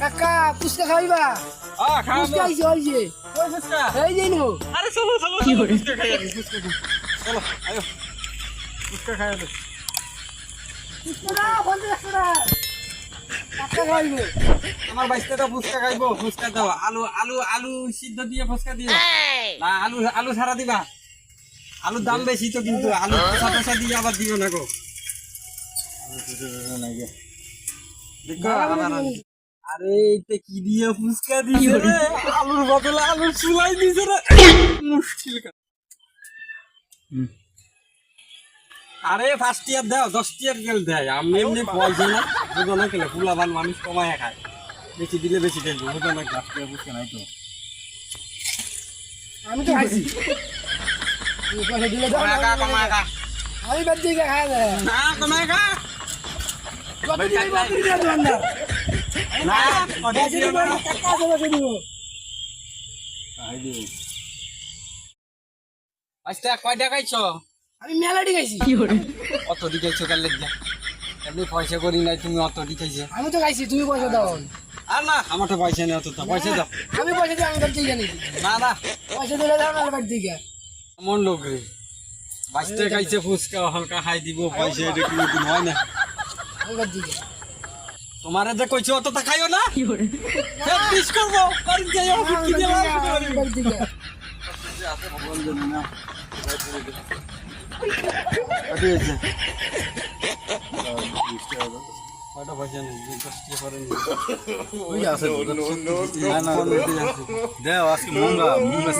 কাকা ফুচকা খাইবা? ফুচকা আইছে আইছে। কই ফুচকা? এই যে নো আরে চলো চলো কি করে। চলো আয়ো। ফুচকা খাই আনি ফুচকা আমার বাইশটা ফুচকা খাইবো ফুচকা দাও। আলু আলু আলু সিদ্ধ দিয়ে ফুচকা দিও। না আলু আলু ছাড়া দিবা। আলুর দাম বেশি তো কিন্তু আলু কষা দিয়ে আবার দিও না গো। দেখো আমার আরে এইটা কি দিয়ে ফুচকা দিছে রে? আলুর বদলে আলুর চুলাই দিছে রে। মুশকিল। আরে ফার্স্ট ইয়ার দাও দশ ইয়ার গেল দেয়। আমি এমনি পয়সা না বুঝো না কেন? ফুলাবান মানুষ কমায় খায়। বেশি দিলে বেশি দেয় বুঝো না ফার্স্ট ইয়ার বুঝতে নাই তো। আমি তো খাইছি। আমি বাদ দিয়ে খাই না কমায় খা। কত দিবে কত দিবে দোকানদার আচ্ছা কয়টা খাইছো? আমি মেলাটি খাইছি। অত দিখাইছো কাল যা এমনি পয়সা করি নাই তুমি অত দিখাইছো আমি তো খাইছি তুমি পয়সা দাও। আর না আমার তো পয়সা নেই অত তো পয়সা দাও। আমি পয়সা দিয়ে আমি বাদ জানি না না। পয়সা দিলে দাও না বাদ দিয়ে এমন লোক রে। বাইশটা খাইছে ফুচকা হালকা খাই দিব পয়সা এটা কি হয় না। তোমারে যে কইছো অত তা খাইও না পিস করব বাড়ি দিয়ে। দেও আজকে মঙ্গা মুঙ্গা